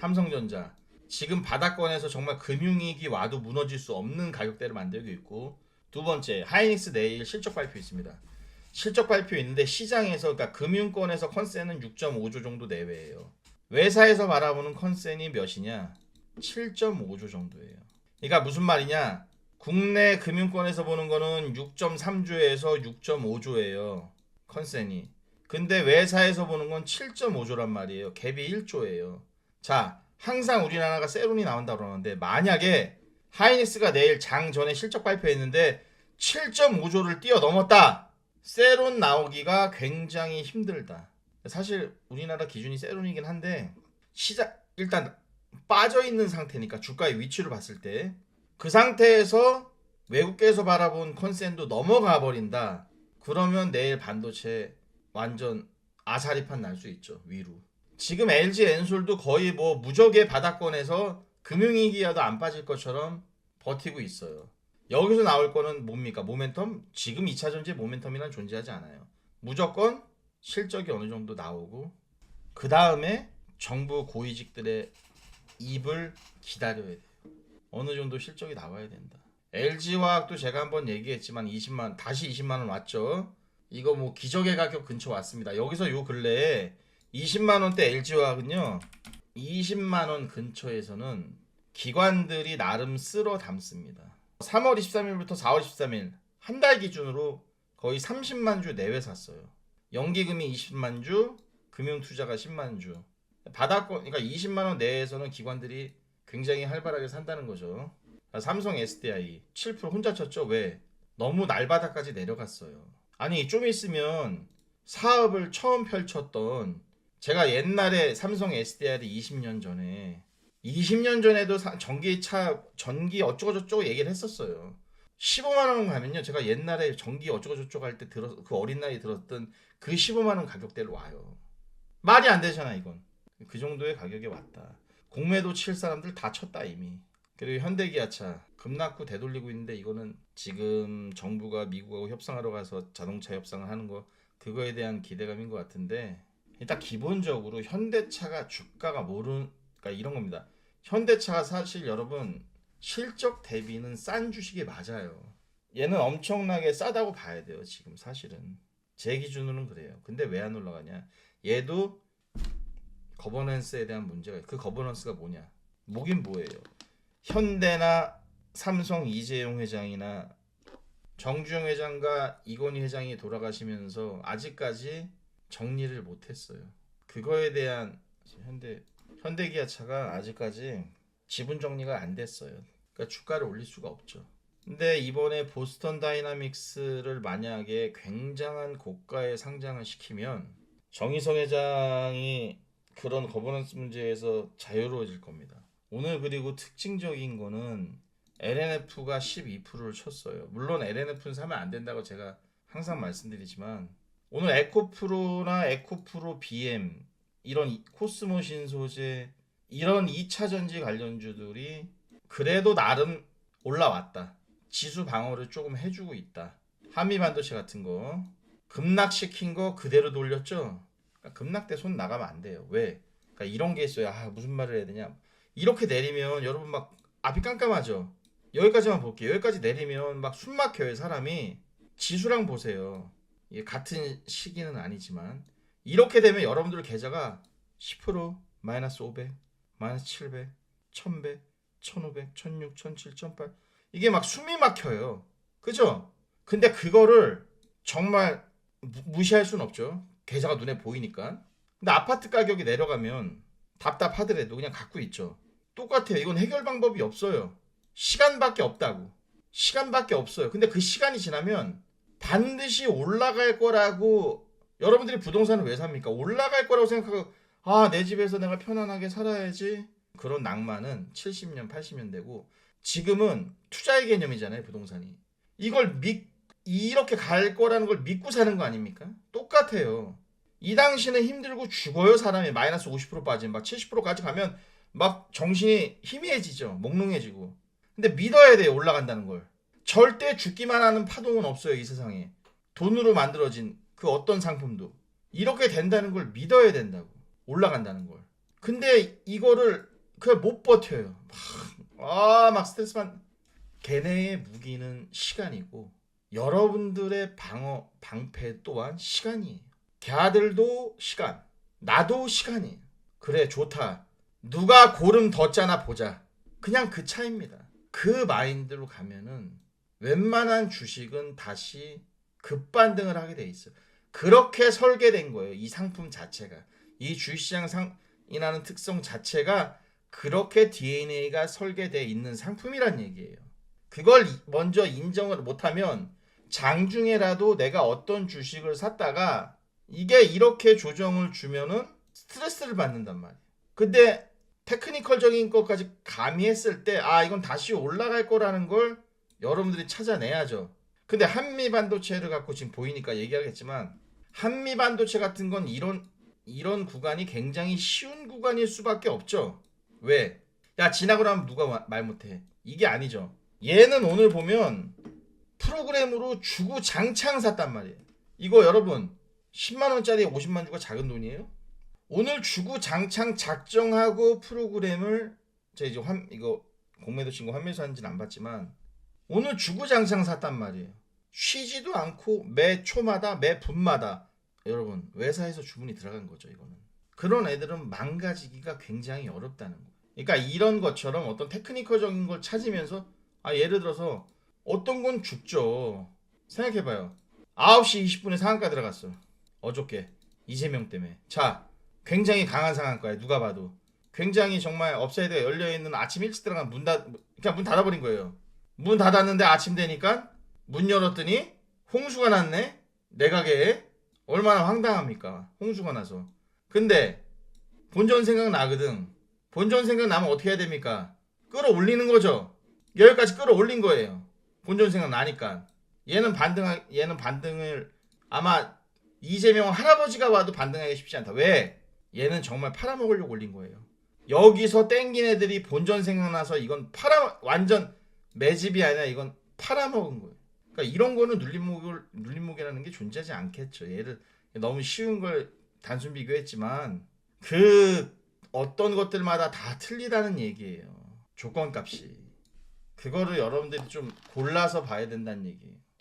삼성전자 지금 바닥권에서 정말 금융위기 와도 무너질 수 없는 가격대를 만들고 있고 두 번째 하이닉스 내일 실적 발표 있습니다. 실적 발표 있는데 시장에서 그러니까 금융권에서 컨센은 6.5조 정도 내외예요. 외사에서 바라보는 컨센이 몇이냐? 7.5조 정도예요. 그러니까 무슨 말이냐? 국내 금융권에서 보는 거는 6.3조에서 6.5조예요. 컨센이. 근데 외사에서 보는 건 7.5조란 말이에요. 갭이 1조예요. 자, 항상 우리나라가 세론이 나온다 그러는데 만약에 하이닉스가 내일 장 전에 실적 발표했는데 7.5조를 뛰어넘었다. 세론 나오기가 굉장히 힘들다. 사실 우리나라 기준이 세론이긴 한데 시장 일단 빠져 있는 상태니까 주가의 위치를 봤을 때 그 상태에서 외국계에서 바라본 컨센도 넘어가 버린다. 그러면 내일 반도체 완전 아사리판 날 수 있죠 위로. 지금 LG 엔솔도 거의 뭐 무적의 바닥권에서 금융위기라도 안 빠질 것처럼 버티고 있어요. 여기서 나올 거는 뭡니까? 모멘텀? 지금 2차 전지 모멘텀이란 존재하지 않아요. 무조건 실적이 어느 정도 나오고 그 다음에 정부 고위직들의 입을 기다려야 돼요. 어느 정도 실적이 나와야 된다. LG화학도 제가 한번 얘기했지만 20만 다시 20만 원 왔죠. 이거 뭐 기적의 가격 근처 왔습니다. 여기서 요 근래에 20만 원대 LG화학은요. 20만 원 근처에서는 기관들이 나름 쓸어 담습니다. 3월 23일부터 4월 13일 한 달 기준으로 거의 30만 주 내외 샀어요. 연기금이 20만 주, 금융 투자가 10만 주. 바닥권 그러니까 20만 원 내에서는 기관들이 굉장히 활발하게 산다는 거죠. 삼성 SDI 7% 혼자 쳤죠. 왜? 너무 날바닥까지 내려갔어요. 아니 좀 있으면 사업을 처음 펼쳤던 제가 옛날에 삼성 SDI를 20년 전에 20년 전에도 사- 전기차 전기 어쩌고 저쩌고 얘기를 했었어요. 15만 원 가면요. 제가 옛날에 전기 어쩌고 저쩌고 할 때 들어 그 어린 나이 들었던 그 15만 원 가격대로 와요. 말이 안 되잖아 이건. 그 정도의 가격에 왔다. 공매도 칠 사람들 다 쳤다 이미. 그리고 현대기아차 급락후 되돌리고 있는데 이거는 지금 정부가 미국하고 협상하러 가서 자동차 협상을 하는 거 그거에 대한 기대감인 것 같은데 일단 기본적으로 현대차가 주가가 모르는 그러니까 이런 겁니다. 현대차가 사실 여러분 실적 대비는 싼 주식이 맞아요. 얘는 엄청나게 싸다고 봐야 돼요. 지금 사실은 제 기준으로는 그래요. 근데 왜 안 올라가냐? 얘도 거버넌스에 대한 문제가 있- 그 거버넌스가 뭐냐? 뭐긴 뭐예요? 현대나 삼성 이재용 회장이나 정주영 회장과 이건희 회장이 돌아가시면서 아직까지 정리를 못했어요. 그거에 대한 현대 현대기아차가 아직까지 지분 정리가 안 됐어요. 그러니까 주가를 올릴 수가 없죠. 근데 이번에 보스턴 다이나믹스를 만약에 굉장한 고가에 상장을 시키면 정의성 회장이 그런 거버넌스 문제에서 자유로워질 겁니다. 오늘 그리고 특징적인 거는 LNF가 12%를 쳤어요. 물론 LNF는 사면 안 된다고 제가 항상 말씀드리지만 오늘 에코프로나 에코프로 BM 이런 이- 코스모 신 소재 이런 2차 전지 관련주들이 그래도 나름 올라왔다. 지수 방어를 조금 해주고 있다. 한미 반도체 같은 거 급락시킨 거 그대로 돌렸죠. 그러니까 급락 때 손 나가면 안 돼요. 왜? 그러니까 이런 게 있어요. 아 무슨 말을 해야 되냐? 이렇게 내리면 여러분 막 앞이 깜깜하죠. 여기까지만 볼게요. 여기까지 내리면 막 숨 막혀요 사람이. 지수랑 보세요. 같은 시기는 아니지만 이렇게 되면 여러분들 계좌가 10% 마이너스 500, 마이너스 700, 1100, 1500, 1600, 1700, 1800 이게 막 숨이 막혀요. 그죠? 근데 그거를 정말 무- 무시할 수는 없죠. 계좌가 눈에 보이니까. 근데 아파트 가격이 내려가면 답답하더라도 그냥 갖고 있죠. 똑같아요. 이건 해결 방법이 없어요. 시간밖에 없다고. 시간밖에 없어요. 근데 그 시간이 지나면 반드시 올라갈 거라고 여러분들이 부동산을 왜 삽니까? 올라갈 거라고 생각하고 아, 내 집에서 내가 편안하게 살아야지. 그런 낭만은 70년, 80년 되고 지금은 투자의 개념이잖아요, 부동산이. 이걸 믿 이렇게 갈 거라는 걸 믿고 사는 거 아닙니까? 똑같아요. 이 당시는 힘들고 죽어요, 사람이. 마이너스 50% 빠지면 막 70%까지 가면 막 정신이 희미해지죠. 몽롱해지고. 근데 믿어야 돼요, 올라간다는 걸. 절대 죽기만 하는 파동은 없어요, 이 세상에. 돈으로 만들어진 그 어떤 상품도. 이렇게 된다는 걸 믿어야 된다고. 올라간다는 걸. 근데 이거를 그냥 못 버텨요. 아막 스트레스만 걔네의 무기는 시간이고 여러분들의 방어 방패 또한 시간이에요. 걔들도 시간, 나도 시간이에요. 그래 좋다. 누가 고름 더 짜나 보자. 그냥 그 차이입니다. 그 마인드로 가면은 웬만한 주식은 다시 급반등을 하게 돼 있어요. 그렇게 설계된 거예요. 이 상품 자체가 이 주식시장 상이라는 특성 자체가 그렇게 DNA가 설계되어 있는 상품이란 얘기예요. 그걸 이- 먼저 인정을 못하면 장중에라도 내가 어떤 주식을 샀다가 이게 이렇게 조정을 주면은 스트레스를 받는단 말이에요. 근데 테크니컬적인 것까지 가미했을 때 아 이건 다시 올라갈 거라는 걸 여러분들이 찾아내야죠. 근데 한미 반도체를 갖고 지금 보이니까 얘기하겠지만 한미 반도체 같은 건 이런 이런 구간이 굉장히 쉬운 구간일 수밖에 없죠. 왜? 야 지나고 나면 누가 마- 말 못해? 이게 아니죠. 얘는 오늘 보면 프로그램으로 주구 장창 샀단 말이에요. 이거 여러분 10만 원짜리 50만 주가 작은 돈이에요? 오늘 주구 장창 작정하고 프로그램을 제가 이제 환 이거 공매도 친구 환매수 하는지는 안 봤지만 오늘 주구 장창 샀단 말이에요. 쉬지도 않고 매 초마다 매 분마다 여러분 회사에서 주문이 들어간 거죠 이거는. 그런 애들은 망가지기가 굉장히 어렵다는 거예요. 그러니까 이런 것처럼 어떤 테크니컬적인 걸 찾으면서 아 예를 들어서 어떤 건 죽죠. 생각해봐요. 9시 20분에 상한가 들어갔어. 어저께 이재명 때문에. 자, 굉장히 강한 상한가에 누가 봐도 굉장히 정말 업사이드가 열려 있는 아침 일찍 들어간 문 닫, 그냥 문 닫아버린 거예요. 문 닫았는데 아침 되니까 문 열었더니 홍수가 났네. 내 가게에 얼마나 황당합니까? 홍수가 나서. 근데 본전 생각 나거든. 본전 생각 나면 어떻게 해야 됩니까? 끌어올리는 거죠. 여기까지 끌어올린 거예요. 본전 생각 나니까. 얘는 반등 얘는 반등을 아마 이재명 할아버지가 와도 반등하기 쉽지 않다. 왜? 얘는 정말 팔아먹으려고 올린 거예요. 여기서 땡긴 애들이 본전 생각나서 이건 팔아 완전 매집이 아니라 이건 팔아먹은 거예요. 그러니까 이런 거는 눌림목을 눌림목이라는 게 존재하지 않겠죠. 얘를 너무 쉬운 걸 단순 비교했지만 그 어떤 것들마다 다 틀리다는 얘기예요. 조건값이. 그거를 여러분들이 좀 골라서 봐야 된다는 얘기예요.